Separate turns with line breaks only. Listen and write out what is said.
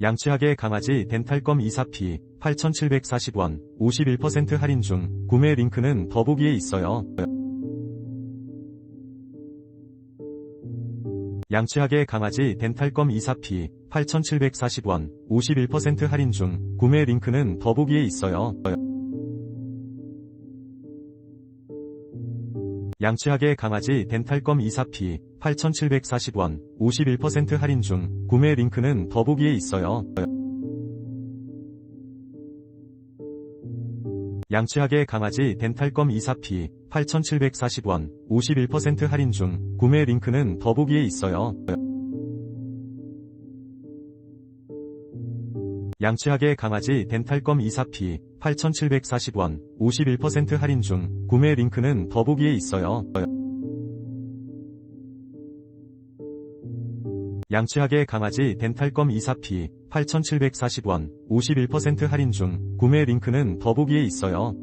양치하게 강아지 덴탈검 이사피 8,740원 51% 할인 중 구매 링크는 더보기에 있어요. 양치하게 강아지 덴탈검 이사피 8,740원 51% 할인 중 구매 링크는 더보기에 있어요. 양치하게 강아지 덴탈검 이사피 8,740원 51% 할인 중 구매 링크는 더보기에 있어요. 양치하게 강아지 덴탈검 이사피 8,740원 51% 할인 중 구매 링크는 더보기에 있어요. 양치하게 강아지 덴탈검 이사피 8,740원 51% 할인 중 구매 링크는 더보기에 있어요. 양치하게 강아지 덴탈검 이사피 8,740원 51% 할인 중 구매 링크는 더보기에 있어요.